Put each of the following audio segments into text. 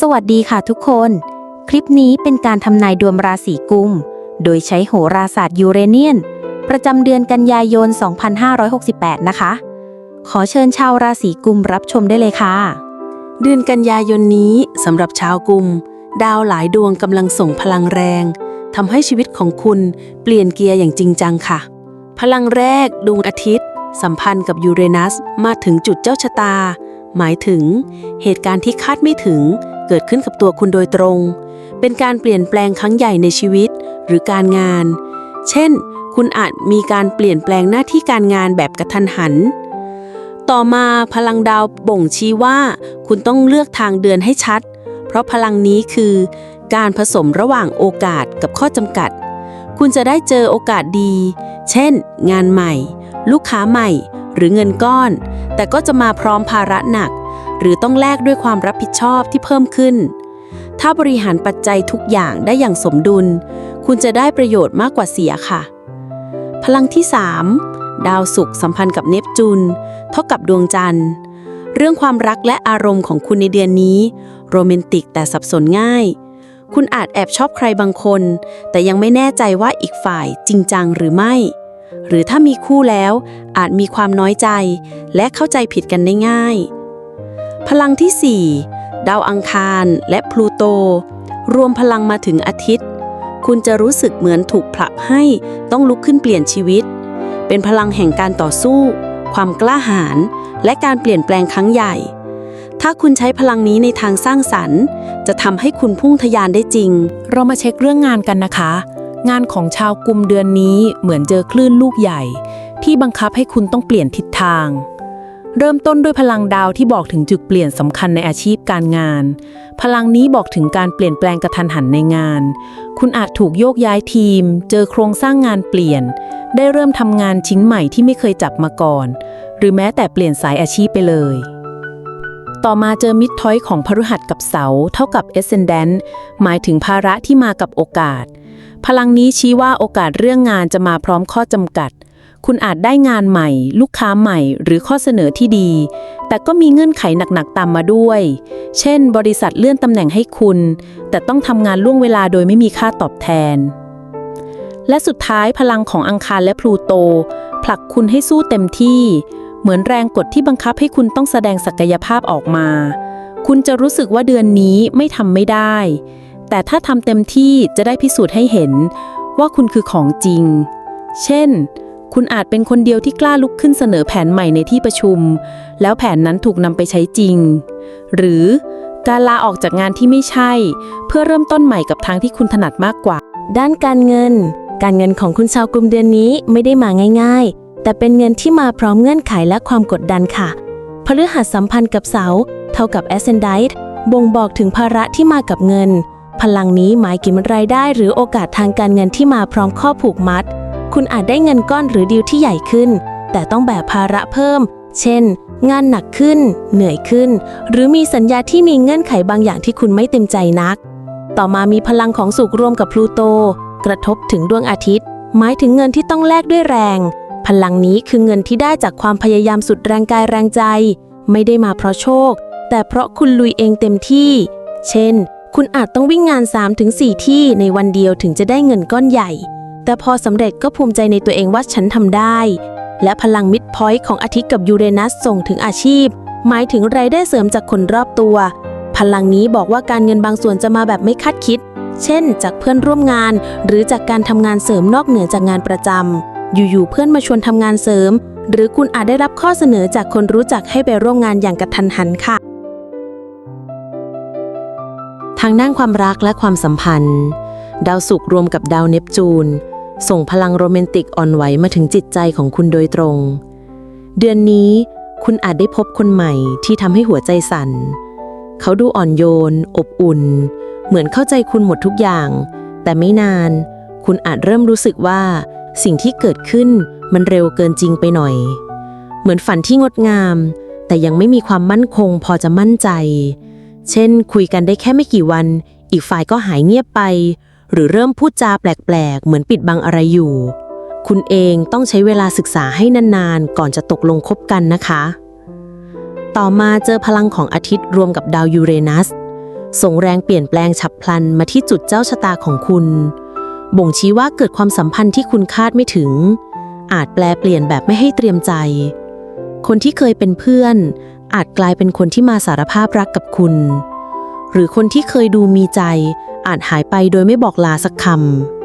สวัสดีค่ะทุกคน คลิปนี้เป็นการทำนายดวงราศีกุม โดยใช้โหราศาสตร์ยูเรเนียน ประจำเดือนกันยายน 2568 นะคะ ขอเชิญชาวราศีกุมรับชมได้เลยค่ะ เดือนกันยายนนี้สำหรับชาวกุม ดาวหลายดวงกำลังส่งพลังแรงทำให้ชีวิตของคุณเปลี่ยนเกียร์อย่างจริงจังค่ะ พลังแรกดวงอาทิตย์ สัมพันธ์กับยูเรนัสมาถึงจุดเจ้าชะตา หมายถึง เหตุการณ์ที่คาดไม่ถึง เกิดขึ้นกับตัวคุณโดยตรง เป็นการเปลี่ยนแปลงครั้งใหญ่ในชีวิตหรือการงาน เช่น คุณอาจมีการเปลี่ยนแปลงหน้าที่การงานแบบกระทันหัน ต่อมาพลังดาวบ่งชี้ว่า คุณต้องเลือกทางเดินให้ชัด เพราะพลังนี้คือ การผสมระหว่างโอกาสกับข้อจำกัด คุณจะได้เจอโอกาสดี เช่น งานใหม่ ลูกค้าใหม่ หรือเงินก้อน แต่ก็จะมาพร้อมภาระหนัก หรือต้องแลกด้วยความรับผิดชอบที่เพิ่มขึ้น ถ้าบริหารปัจจัยทุกอย่างได้อย่างสมดุล คุณจะได้ประโยชน์มากกว่าเสียค่ะ พลังที่ 3 ดาวศุกร์สัมพันธ์กับเนปจูนเท่ากับดวงจันทร์ เรื่องความรักและอารมณ์ของคุณในเดือนนี้ โรแมนติกแต่สับสนง่ายคุณอาจแอบชอบใครบางคน แต่ยังไม่แน่ใจว่าอีกฝ่ายจริงจังหรือไม่ หรือถ้ามีคู่แล้วอาจมีความน้อยใจ และเข้าใจผิดกันได้ง่าย พลังที่ 4 ดาวอังคารและพลูโต รวมพลังมาถึงอาทิตย์ คุณจะรู้สึกเหมือนถูกผลักให้ต้องลุกขึ้นเปลี่ยนชีวิต เป็นพลังแห่งการต่อสู้ ความกล้าหาญและการเปลี่ยนแปลงครั้งใหญ่ ถ้าคุณใช้พลังนี้ในทางสร้างสรรค์ จะทำให้คุณพุ่งทะยานได้จริง เรามาเช็คเรื่องงานกันนะคะ งานของชาวกลุ่มเดือนนี้เหมือนเจอคลื่นลูกใหญ่ ที่บังคับให้คุณต้องเปลี่ยนทิศทาง เริ่มต้นด้วยพลังดาวที่บอกถึงจุดเปลี่ยนสำคัญในอาชีพการงาน พลังนี้บอกถึงการเปลี่ยนแปลงกระทันหันในงาน คุณอาจถูกโยกย้ายทีม เจอโครงสร้างงานเปลี่ยน ได้เริ่มทำงานชิ้นใหม่ที่ไม่เคยจับมาก่อน หรือแม้แต่เปลี่ยนสายอาชีพไปเลย ต่อมาเจอมิดทอยของพฤหัสกับเสาเท่ากับ Ascendant หมายถึงภาระที่มากับโอกาส พลังนี้ชี้ว่าโอกาสเรื่องงานจะมาพร้อมข้อจำกัด คุณอาจได้งานใหม่ ลูกค้าใหม่ หรือข้อเสนอที่ดี แต่ก็มีเงื่อนไขหนักๆตามมาด้วย เช่น บริษัทเลื่อนตำแหน่งให้คุณ แต่ต้องทำงานล่วงเวลาโดยไม่มีค่าตอบแทน และสุดท้ายพลังของอังคารและพลูโต ผลักคุณให้สู้เต็มที่ เหมือนแรงกดที่บังคับให้คุณต้องแสดงศักยภาพออกมา คุณจะรู้สึกว่าเดือนนี้ไม่ทำไม่ได้ แต่ถ้าทำเต็มที่จะได้พิสูจน์ให้เห็นว่าคุณคือของจริง เช่น คุณอาจเป็นคนเดียวที่กล้าลุกขึ้นเสนอแผนใหม่ในที่ประชุม แล้วแผนนั้นถูกนำไปใช้จริง หรือการลาออกจากงานที่ไม่ใช่ เพื่อเริ่มต้นใหม่กับทางที่คุณถนัดมากกว่า ด้านการเงิน การเงินของคุณชาวกลุ่มเดือนนี้ไม่ได้มาง่าย ๆ แต่เป็นเงินที่มาพร้อมเงื่อนไขและความกดดันค่ะพฤหัสสัมพันธ์กับเสาเท่ากับ Ascendite บ่งบอกถึงภาระที่มากับเงิน พลังนี้หมายถึงรายได้หรือโอกาสทางการเงินที่มาพร้อมข้อผูกมัด คุณอาจได้เงินก้อนหรือดีลที่ใหญ่ขึ้น แต่ต้องแบกภาระเพิ่ม เช่น งานหนักขึ้น เหนื่อยขึ้น หรือมีสัญญาที่มีเงื่อนไขบางอย่างที่คุณไม่เต็มใจนัก ต่อมามีพลังของสุกรวมกับพลูโต กระทบถึงดวงอาทิตย์ หมายถึงเงินที่ต้องแลกด้วยแรง พลังนี้คือเงินที่ได้จากความพยายามสุดแรงกายแรงใจ ไม่ได้มาเพราะโชค แต่เพราะคุณลุยเองเต็มที่ เช่น คุณอาจต้องวิ่งงาน 3-4 ที่ในวันเดียวถึงจะได้เงินก้อนใหญ่ แต่พอสำเร็จก็ภูมิใจในตัวเองว่าฉันทำได้ และพลังมิดพอยต์ของอาทิตย์กับยูเรนัสส่งถึงอาชีพ หมายถึงรายได้เสริมจากคนรอบตัว พลังนี้บอกว่าการเงินบางส่วนจะมาแบบไม่คาดคิด เช่น จากเพื่อนร่วมงาน หรือจากการทำงานเสริมนอกเหนือจากงานประจำอยู่ๆเพื่อนมาชวนทำงานเสริม หรือคุณอาจได้รับข้อเสนอจากคนรู้จักให้ไปร่วมงานอย่างกระทันหันค่ะทางด้านความรักและความสัมพันธ์ ดาวศุกร์รวมกับดาวเนปจูน ส่งพลังโรแมนติกอ่อนไหวมาถึงจิตใจของคุณโดยตรง เดือนนี้คุณอาจได้พบคนใหม่ที่ทำให้หัวใจสั่น เขาดูอ่อนโยน อบอุ่น เหมือนเข้าใจคุณหมดทุกอย่าง แต่ไม่นาน คุณอาจเริ่มรู้สึกว่า สิ่งที่เกิดขึ้นมันเร็วเกินจริงไปหน่อย เหมือนฝันที่งดงาม แต่ยังไม่มีความมั่นคงพอจะมั่นใจ เช่น คุยกันได้แค่ไม่กี่วัน อีกฝ่ายก็หายเงียบไป หรือเริ่มพูดจาแปลกๆ เหมือนปิดบังอะไรอยู่ คุณเองต้องใช้เวลาศึกษาให้นานๆ ก่อนจะตกลงคบกันนะคะ ต่อมาเจอพลังของอาทิตย์รวมกับดาวยูเรนัส ส่งแรงเปลี่ยนแปลงฉับพลันมาที่จุดเจ้าชะตาของคุณ บ่งชี้ว่าเกิดความสัมพันธ์ที่คุณคาดไม่ถึง อาจแปลเปลี่ยนแบบไม่ให้เตรียมใจ คนที่เคยเป็นเพื่อน อาจกลายเป็นคนที่มาสารภาพรักกับคุณหรือคนที่เคยดูมีใจ อาจหายไปโดยไม่บอกลาสักค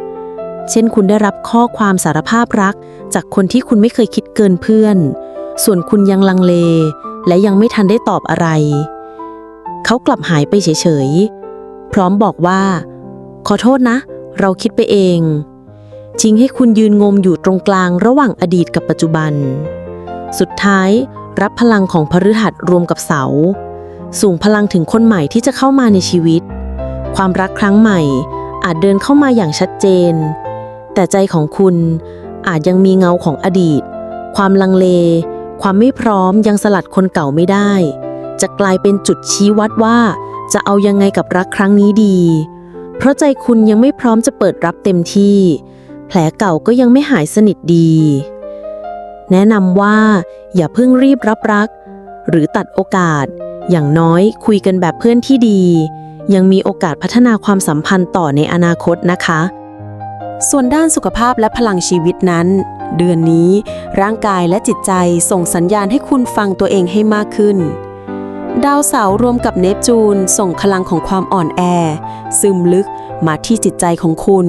ำ เช่นคุณได้รับข้อความสารภาพรัก จากคนที่คุณไม่เคยคิดเกินเพื่อน ส่วนคุณยังลังเล และยังไม่ทันได้ตอบอะไร เขากลับหายไปเฉยๆ พร้อมบอกว่า ขอโทษนะ เราคิดไปเองทิ้งให้คุณยืนงมอยู่ตรงกลางระหว่างอดีตกับปัจจุบัน สุดท้ายรับพลังของพฤหัสรวมกับเสาส่งพลังถึงคนใหม่ที่จะเข้ามาในชีวิต ความรักครั้งใหม่ อาจเดินเข้ามาอย่างชัดเจน แต่ใจของคุณอาจยังมีเงาของอดีต ความลังเล ความไม่พร้อมยังสลัดคนเก่าไม่ได้ จะกลายเป็นจุดชี้วัดว่า จะเอายังไงกับรักครั้งนี้ดี เพราะใจคุณยังไม่พร้อมจะเปิดรับเต็มที่ แผลเก่าก็ยังไม่หายสนิทดี แนะนำว่า อย่าเพิ่งรีบรับรัก หรือตัดโอกาส อย่างน้อยคุยกันแบบเพื่อนที่ดี ยังมีโอกาสพัฒนาความสัมพันธ์ต่อในอนาคตนะคะ ส่วนด้านสุขภาพและพลังชีวิตนั้น เดือนนี้ร่างกายและจิตใจส่งสัญญาณให้คุณฟังตัวเองให้มากขึ้น ดาวเสาร์รวมกับเนปจูน ส่งพลังของความอ่อนแอ ซึมลึกมาที่จิตใจของคุณ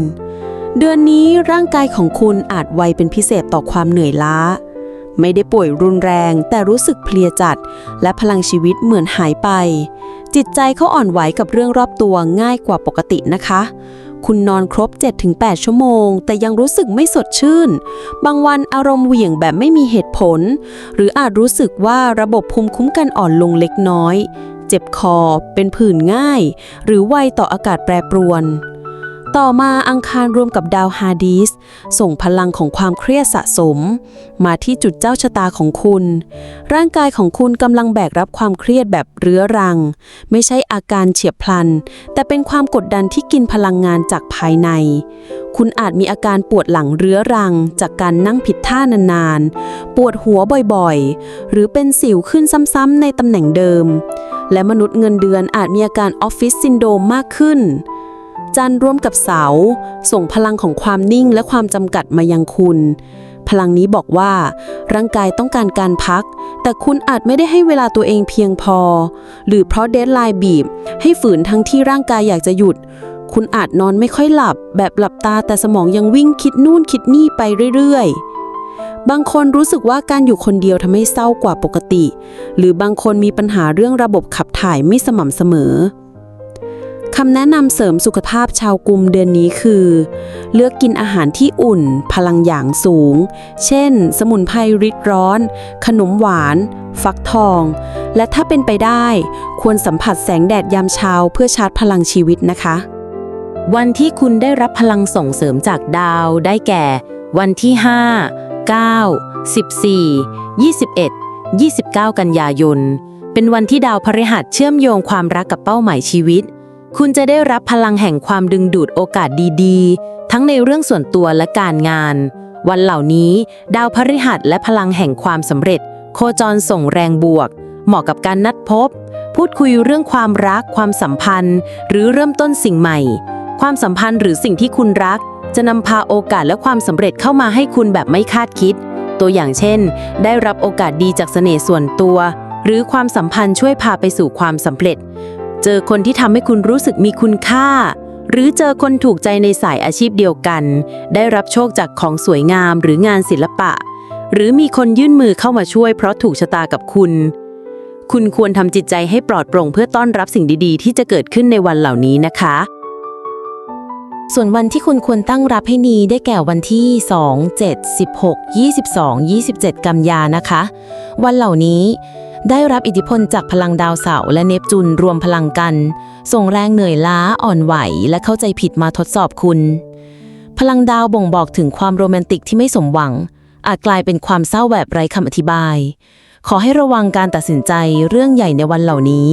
เดือนนี้ร่างกายของคุณอาจไวเป็นพิเศษต่อความเหนื่อยล้าไม่ได้ป่วยรุนแรงแต่รู้สึกเพลียจัด และพลังชีวิตเหมือนหายไป จิตใจเขาอ่อนไหวกับเรื่องรอบตัวง่ายกว่าปกตินะคะ คุณนอนครบ 7-8 ชั่วโมง แต่ยังรู้สึกไม่สดชื่น บางวันอารมณ์เหวี่ยงแบบไม่มีเหตุผล หรืออาจรู้สึกว่าระบบภูมิคุ้มกันอ่อนลงเล็กน้อย เจ็บคอ เป็นผื่นง่าย หรือไวต่ออากาศแปรปรวน ต่อมาอังคารรวมกับดาวฮาดีสส่งพลังของความเครียดสะสม มาที่จุดเจ้าชะตาของคุณ ร่างกายของคุณกำลังแบกรับความเครียดแบบเรื้อรัง ไม่ใช่อาการเฉียบพลัน แต่เป็นความกดดันที่กินพลังงานจากภายใน คุณอาจมีอาการปวดหลังเรื้อรัง จากการนั่งผิดท่านานๆ ปวดหัวบ่อยๆ หรือเป็นสิวขึ้นซ้ำๆในตำแหน่งเดิม และมนุษย์เงินเดือนอาจมีอาการออฟฟิศซินโดรมมากขึ้น จันทร์ร่วมกับเสา ส่งพลังของความนิ่งและความจำกัดมายังคุณ พลังนี้บอกว่า ร่างกายต้องการการพัก แต่คุณอาจไม่ได้ให้เวลาตัวเองเพียงพอ หรือเพราะเดดไลน์บีบ ให้ฝืนทั้งที่ร่างกายอยากจะหยุด คุณอาจนอนไม่ค่อยหลับ แบบหลับตาแต่สมองยังวิ่งคิดนู่นคิดนี่ไปเรื่อยๆบางคนรู้สึกว่าการอยู่คนเดียวทำให้เศร้ากว่าปกติ หรือบางคนมีปัญหาเรื่องระบบขับถ่ายไม่สม่ำเสมอ คำแนะนำเสริมสุขภาพชาวกรุมเดือนนี้คือ เลือกกินอาหารที่อุ่น พลังหยางสูง เช่น สมุนไพรริดร้อน ขนมหวาน ฟักทอง และถ้าเป็นไปได้ ควรสัมผัสแสงแดดยามเช้าเพื่อชาร์จพลังชีวิตนะคะ วันที่คุณได้รับพลังส่งเสริมจากดาวได้แก่ วันที่ 5 9 14 21 29 กันยายนเป็นวันที่ดาวพฤหัสเชื่อมโยงความรักกับเป้าหมายชีวิต คุณจะได้รับพลังแห่งความดึงดูดโอกาสดีๆ ทั้งในเรื่องส่วนตัวและการงาน วันเหล่านี้ ดาวพฤหัสและพลังแห่งความสำเร็จ โคจรส่งแรงบวก เหมาะกับการนัดพบ พูดคุยเรื่องความรัก ความสัมพันธ์ หรือเริ่มต้นสิ่งใหม่ ความสัมพันธ์หรือสิ่งที่คุณรัก จะนำพาโอกาสและความสำเร็จเข้ามาให้คุณแบบไม่คาดคิด ตัวอย่างเช่น ได้รับโอกาสดีจากเสน่ห์ส่วนตัว หรือความสัมพันธ์ช่วยพาไปสู่ความสำเร็จ เจอคนที่ทำให้คุณรู้สึกมีคุณค่า หรือเจอคนถูกใจในสายอาชีพเดียวกัน ได้รับโชคจากของสวยงามหรืองานศิลปะ หรือมีคนยื่นมือเข้ามาช่วยเพราะถูกชะตากับคุณ คุณควรทำจิตใจให้ปลอดโปร่งเพื่อต้อนรับสิ่งดีๆ ที่จะเกิดขึ้นในวันเหล่านี้นะคะ ส่วนวันที่คุณควรตั้งรับให้ดีได้แก่วันที่ 2 7 16 22 27 กันยานะคะ วันเหล่านี้ ได้รับอิทธิพลจากพลังดาวเสาร์และเนปจูนรวมพลังกัน ส่งแรงเหนื่อยล้าอ่อนไหว และเข้าใจผิดมาทดสอบคุณ พลังดาวบ่งบอกถึงความโรแมนติกที่ไม่สมหวัง อาจกลายเป็นความเศร้าแบบไร้คำอธิบาย ขอให้ระวังการตัดสินใจเรื่องใหญ่ในวันเหล่านี้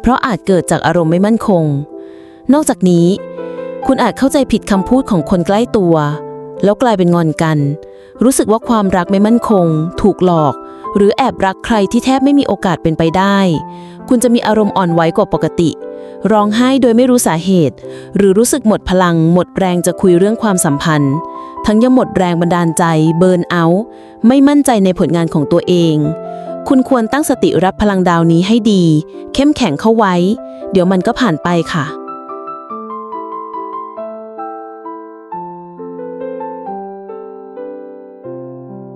เพราะอาจเกิดจากอารมณ์ไม่มั่นคง นอกจากนี้ คุณอาจเข้าใจผิดคำพูดของคนใกล้ตัว แล้วกลายเป็นงอนกัน รู้สึกว่าความรักไม่มั่นคง ถูกหลอก หรือแอบรักใครที่แทบไม่มีโอกาสเป็นไปได้ คุณจะมีอารมณ์อ่อนไหวกว่าปกติ ร้องไห้โดยไม่รู้สาเหตุ หรือรู้สึกหมดพลัง หมดแรงจะคุยเรื่องความสัมพันธ์ ทั้งยังหมดแรงบันดาลใจ เบิร์นเอาท์ไม่มั่นใจในผลงานของตัวเอง คุณควรตั้งสติรับพลังดาวนี้ให้ดี เข้มแข็งเข้าไว้ เดี๋ยวมันก็ผ่านไปค่ะ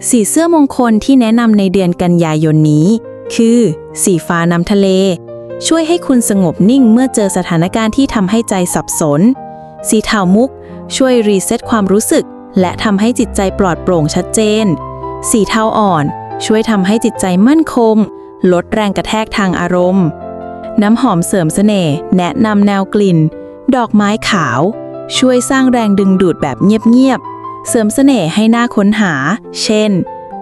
สีเสื้อมงคลที่แนะนำในเดือนกันยายนนี้ คือ สีฟ้าน้ำทะเล ช่วยให้คุณสงบนิ่งเมื่อเจอสถานการณ์ที่ทำให้ใจสับสน สีเทามุก ช่วยรีเซ็ตความรู้สึก และทำให้จิตใจปลอดโปร่งชัดเจน สีเทาอ่อน ช่วยทำให้จิตใจมั่นคง ลดแรงกระแทกทางอารมณ์ น้ำหอมเสริมเสน่ห์แนะนำแนวกลิ่น ดอกไม้ขาว ช่วยสร้างแรงดึงดูดแบบเงียบๆ เสริมเสน่ห์ให้หน้าค้นหา เช่น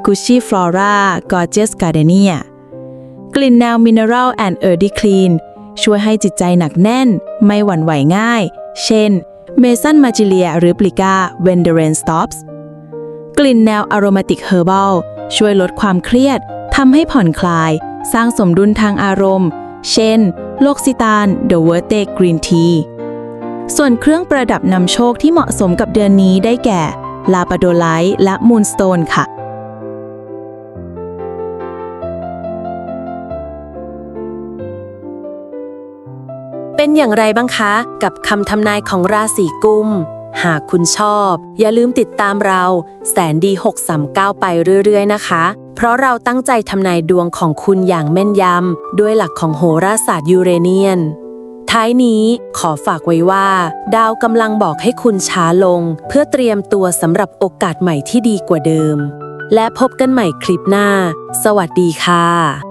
Gucci Flora Gorgeous Gardenia กลิ่นแนว Mineral and Earthy Clean ช่วยให้จิตใจหนักแน่น ไม่หวั่นไหวง่าย เช่น Mason Margiela หรือ Plica When the Rain Stops กลิ่นแนว Aromatic Herbal ช่วยลดความเครียดทำให้ผ่อนคลาย สร้างสมดุลทางอารมณ์ เช่น โลกซิตาน The Verte Green Tea ส่วนเครื่องประดับนำโชคที่เหมาะสมกับเดือนนี้ได้แก่ ลาปาโดไลท์และมูนสโตนค่ะ เป็นอย่างไรบ้างคะ กับคำทำนายของราศีกุม หากคุณชอบ อย่าลืมติดตามเราแสนดี 639 ไปเรื่อย ๆ นะคะ เพราะเราตั้งใจทำนายดวงของคุณอย่างแม่นยำด้วยหลักของโหราศาสตร์ยูเรเนียน ท้ายนี้ขอฝากไว้ว่า ดาวกำลังบอกให้คุณช้าลง เพื่อเตรียมตัวสำหรับโอกาสใหม่ที่ดีกว่าเดิม และพบกันใหม่คลิปหน้า สวัสดีค่ะ